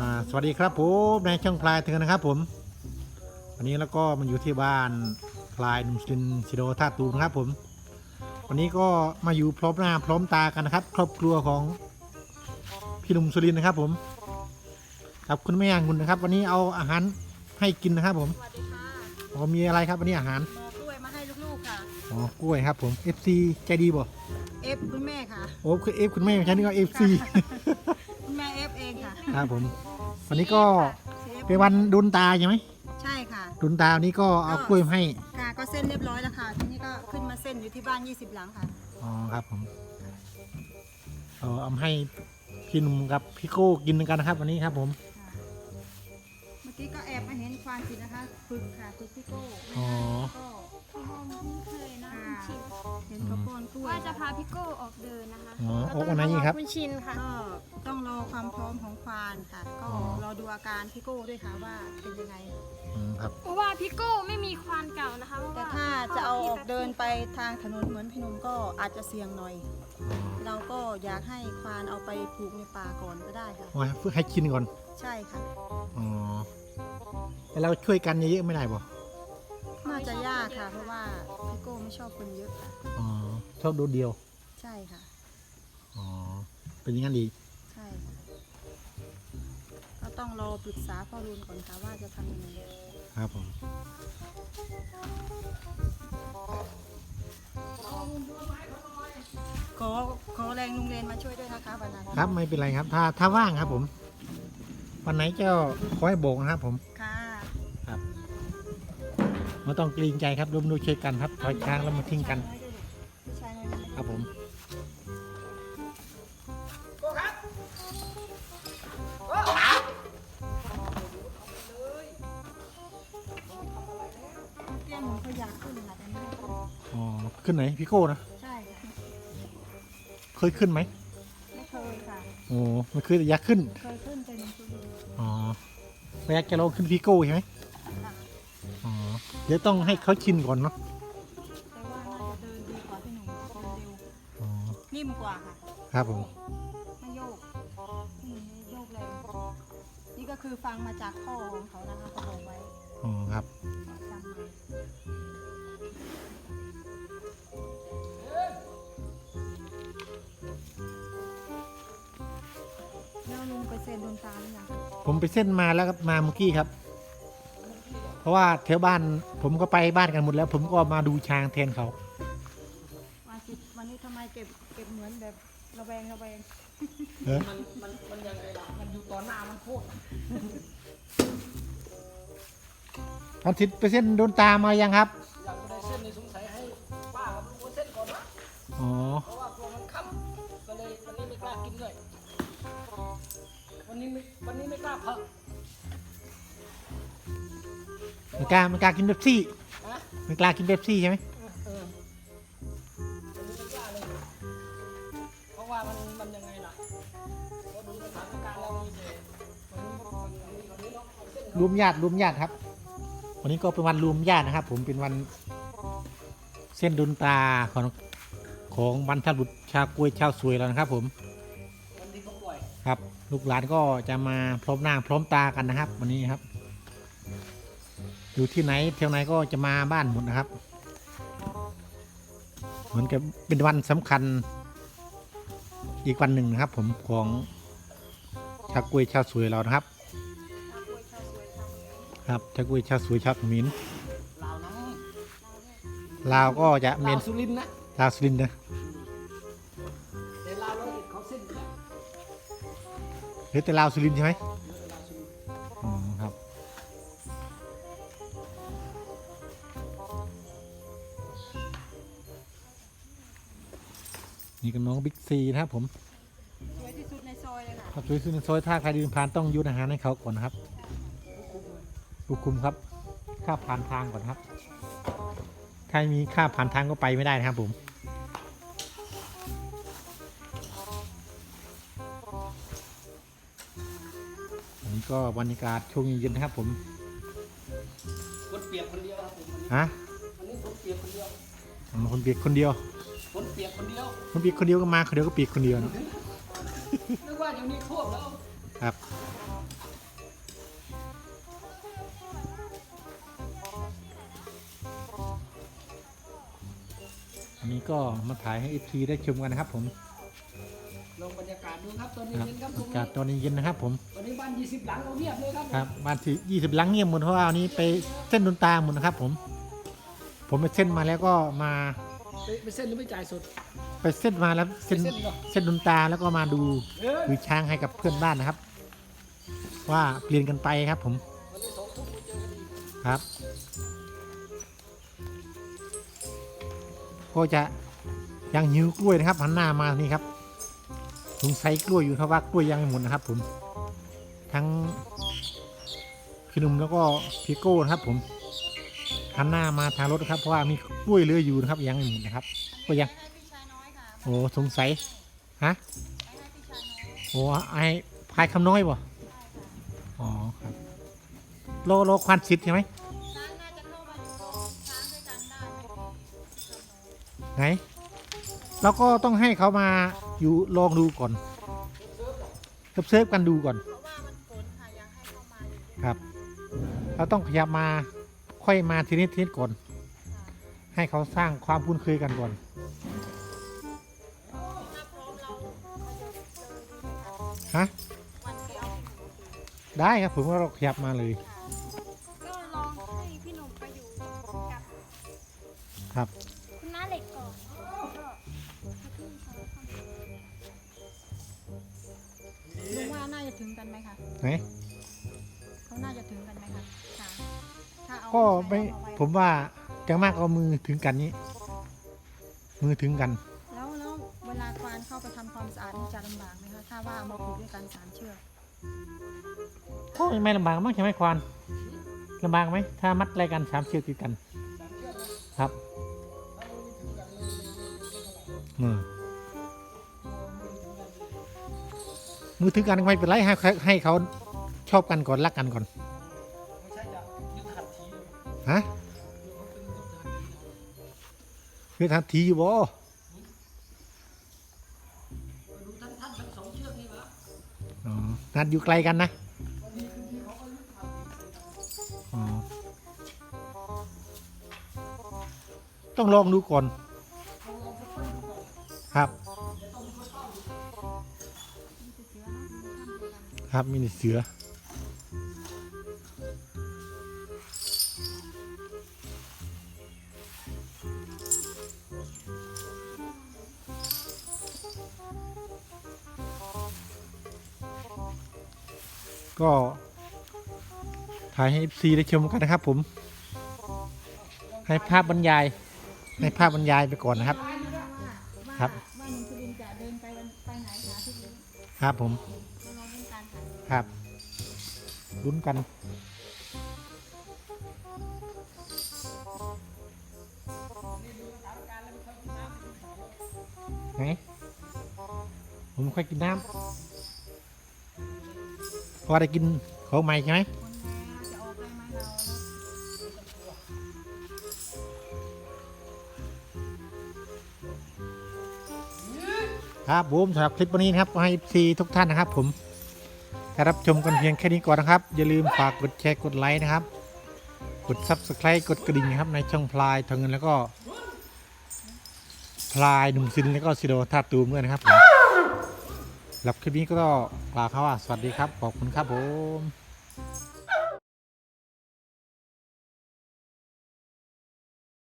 อ่าสวัสดีครับผมนายช่างพลายเถือนนะครับผม วันนี้แล้วก็มาอยู่ที่บ้านพลายหนุ่มสินชิโดท่าตูมนะครับผม วันนี้ก็มาอยู่พร้อมหน้าพร้อมตากันนะครับ ครอบครัวของพี่หนุ่มสุรินทร์นะครับผมครับคุณแม่คุณนะครับ วันนี้เอาอาหารให้กินนะครับผมสวัสดีค่ะอ๋อมีอะไรครับวันนี้อาหารหมอกล้วยมาให้ลูกๆค่ะอ๋อกล้วยครับผม FC ใจดีบ่เอฟคุณแม่ค่ะโอ้คือ F คุณแม่ใช่นี่ก็ FC คุณแม่ เอฟเองค่ะ ครับผม วันนี้ก็ CF เป็นวันดุนตาใช่ไหมใช่ค่ะ ดุนตาวันนี้ก็เอากล้วยมาให้ ค่ะก็เส้นเรียบร้อยแล้วค่ะ ทีนี้ก็ขึ้นมาเส้นอยู่ที่บ้าน 20 หลังค่ะ อ๋อครับผมเอาเอามาให้พี่หนุ่มกับพี่โก้กินกันนะครับ วันนี้ครับผม เมื่อกี้ก็แอบมาเห็นควานสินะคะฝึกค่ะฝึกพี่โก้อ๋อ ก็ พี่โก้ไม่เคยนะค่ะคุณชินเห็นเขาป้อนกล้วยว่าจะพาพี่โก้ออกเดินนะคะอ๋อก็ออกต้วันไหนอีกครับ คุณชินค่ะก็ต้องรอความพร้อมของควานค่ะ ก็อ๋อรอดูอาการพี่โก้ด้วยค่ะว่าเป็นยังไง อืมครับ เพราะว่าพี่โก้ไม่มีควานเก่านะคะเพราะแต่ว่าถ้าจะเอาออกเดินไปพ่ทางถนนเหมือนพี่หนุ่มก็อาจจะเสี่ยงหน่อยอ๋อเราก็อยากให้ควานเอาไปผูกในป่าก่อนก็ได้ค่ะเอาให้ฝึกให้กินก่อน ใช่ค่ะ อ๋อแล้วเราช่วยกันเยอะๆไม่ได้บ่ น่าจะยากค่ะ เพราะว่าพี่โก้ไม่ชอบคนเยอะค่ะ อ๋อชอบโดดเดียว ใช่ค่ะ อ๋อ เป็นอย่างนั้นดี ใช่ค่ะ ก็ต้องรอปรึกษาพ่อรุนก่อนค่ะว่าจะทำยังไงครับผม ขอขอแรงลุงเรนมาช่วยด้วยนะคะวันนั้น ครับไม่เป็นไรครับ ถ้าถ้าว่างครับผม วันไหนเจ้าขอให้โบกนะครับผมค่ะ ไม่ต้องเกรงใจครับร่วมด้วยช่วยกันครับถอยช้างแล้วมาทิ้งกันพี่ชายน้อยด้วยครับผมเตี้ยหนูเขาอยากขึ้นค่ะแต่ไม่ได้ขึ้นอ๋อขึ้นไหนพี่โก้นะใช่ค่ะเคยขึ้นไหมไม่เคยค่ะ โอ้ไม่เคยแต่อยากขึ้นเคยขึ้นแต่หนูเคยดูอ๋อไม่อยากจะลองขึ้นพี่โก้ใช่ไหมค่ะอ๋อ เดี๋ยวต้องให้เขาชินก่อนเนาะแต่ว่าน่าจะเดินดีกว่าพี่หนุ่มคนเร็วอ๋อนิ่มกว่าค่ะครับผมไม่โยกพี่หนุ่มไม่โยกแรงนี่ก็คือฟังมาจากพ่อของเขานะคะเขาบอกไว้อ๋อครับ จำมาแล้วลุงไปเซ็นดวงตาหรือยังคะผมไปเส้นมาแล้วครับมาเมื่อกี้ครับเพ ราะว่าแถวบ้านผมก็ไปบ้านกันหมดแล้ว ผมก็มาดูช้างแทนเขาวันสิวันนี้ทำไมเก็บเก็บเหมือนแบบระแวงระแวงเออมันมันมันยังไงล่ะมันอยู่ต่อหน้ามันโคตรวันทิศไปเส้นโดนตามายังครับยังไม่ได้เส้นในสงสัยให้ป้ากับลุงเอาเส้นก่อนนะอ๋อเพราะว่ากลัวมันค่ำก็เลยวันนี้ไม่กล้ากินเลยวันนี้ไม่วันนี้ไม่กล้าพั กไม่กล้าไม่กล้ากินเบปซี่นะไม่กล้ากินเบปซี่ใช่ไหมเออวันนี้ไม่กล้าเลยเพราะว่ามันมันยังไงล่ะก็ดูสถานการณ์แล้วมีแต่วันนี้วันนี้วันนี้เนาะเอาเส้นรวมญาติรวมญาติครับ วันนี้ก็เป็นวันรวมญาตินะครับ ผมเป็นวันเส้นดนตาของของบรรพบุรุษชาวกล้วยชาวสวยแล้วนะครับ ผม วันที่เขาปล่อย ครับลูกหลานก็จะมาพร้อมหน้าพร้อมตากันนะครับ วันนี้ครับ อยู่ที่ไหนเที่ยวไหนก็จะมาบ้านหมดนะครับ เหมือนกับเป็นวันสำคัญอีกวันหนึ่งนะครับ ผมของชาวกล้วยชาวสวยเรานะครับครับชาวกล้วยชาวสวยชาวขมิ้นลาวนะลาวก็จะเมลาวนสุรินทร์นะลาวสุรินทร์นะแต่ลาวร้อยเอ็ดเขาเส้นอยู่แล้วหรือแต่ลาวสุรินทร์ใช่ไหม นี่ก็น้องบิ๊กซีนะครับผมสวยที่สุดในซอยเลยค่ะถ้าสวยขึ้นซอยถ้าใครเดินผ่านต้องยุดอาหารให้เขาก่อนนะครับผู้คุมครับ ค่าผ่านทางก่อนครับถ้าไม่มีค่าผ่านทางก็ไปไม่ได้นะครับผมอันนี้ก็บรรยากาศช่วงเย็นๆนะครับผมคนเปียกคนเดียวครับผมฮะวันนี้คนเปียกคนเดียวอ๋อคนเปียกคนเดียว คนเปียกคนเดียวคนปีกคนเดียวก็มาคนเดียวก็ปีกคนเดียวนะนึกว่าเดี๋ยวนี้ท่วมแล้วครับ อันนี้ก็มาถ่ายให้เอฟซีได้ชมกันนะครับ ผมลงบรรยากาศดูครับตอนนี้เย็นครับตอารงนี้กาศตอนนี้เย็นนะครับ ผมตอนนี้บ้านยี่สิบหลังเราเงียบเลยครับครับ้านที่ยี่สิบหลังเงียบหมดเพราะว่าวันนี้ไปเส้นดนตาหมดนะครับ ผม ผมไปเส้นมาแล้วก็มา ไปไปเส้นหรือไปจ่ายสด ไปเส้นมาแล้วเส้นไปเส้นเหรอ เส้นดนตาแล้วก็มาดูเออดูช้างให้กับเพื่อนบ้านนะครับ ว่าเปลี่ยนกันไปครับผมวันนี้สองทุ่มมาเจอกันอีกครับ ก็จะยังหิวกล้วยนะครับหันหน้ามานี่ครับสงสัยกล้วยอยู่เพราะว่ากล้วยยังไม่หมดนะครับ ผม ทั้งพี่หนุ่มแล้วก็พี่โก้นะครับ ผม หันหน้ามาทางรถนะครับ เพราะว่ามีกล้วยเหลืออยู่นะครับยังไม่หมดนะครับก็ยังให้พี่ชายน้อยค่ะโอ้สงสัยฮะให้พี่ชายน้อยโอ้ไอ้พายคำน้อยบ่อ๋อครับโลโลควันสิทธิ์ใช่ไหมช้างน่าจะเข้ามาอยู่ช้างด้วยกันได้ไหมไหนเราก็ต้องให้เขามาอยู่ลองดูก่อนเซิร์ฟเซิร์ฟกันดูก่อนเพราะว่ามันฝนค่ะอยากให้เข้ามาอยู่ด้วยครับ เราต้องขยับมา ค่อยมาทีนิดทีนิดก่อน ให้เขาสร้างความคุ้นเคยกันก่อนถ้าพร้อมเราเขาจะเจอดีไหมคะฮะวันเดียวได้ครับผมว่าเราขยับมาเลย ก็ลองให้พี่หนุ่มไปอยู่กับครับคุณน้าเหล็กก่อนแล้วก็ให้พี่ชายเข้ามาลุงว่าน่าจะถึงกันไหมคะไหนเขาน่าจะถึงกันไหมคะช้างถ้าเอา ก็ไม่เอาว้ผมว่าจังมากเอามือถึงกันนี้ มือถึงกัน แล้วแล้วเวลาควานเข้าไปทำความสะอาดนี่จะลำบากไหมคะถ้าว่าเอามาผูกด้วยกันสามเชือกก็ไม่ลำบากมั้งใช่ไหมควานลำบากไหมถ้ามัดอะไรกันสามเชือกติดกัน ครับมือมือถือกันก็ไม่เป็นไรให้ให้เขาชอบกันก่อนรักกันก่อน ฮะคือทันทีอยู่บ่ดูท่านท่านทั้งสองเชือกนี่วะอ๋อนัดอยู่ไกลกันนะต้องลองดูก่อน ครับ ครับมีแต่เสือ ก็ถ่ายให้ FC ได้ชมกันนะครับ ผม ให้ภาพบรรยาย ให้ภาพบรรยายไปก่อนนะครับ ครับ ว่าหนุ่มสุรินทร์จะเดินไปวันไปไหนหาที่เดินครับผมเราลอเป็นการค่ะครับลุ้นกัน ไหน ผมค่อยกินน้ำ พอได้กินของใหม่ใช่ไหมครับผมสำหรับคลิปวันนี้นะครับให้ FC ทุกท่านนะครับ ผมถ้ารับชมกันเพียงแค่นี้ก่อนนะครับ อย่าลืมฝากกดแชร์กดไลค์นะครับ กด Subscribe กดกระดิ่งนะครับ ในช่องพลายทางเงินแล้วก็ พลายหนุ่มซินแล้วก็ซิโดท่าตูมด้วยนะครับผม รับคลิปนี้ก็ลาเขาว่าสวัสดีครับ ขอบคุณครับผม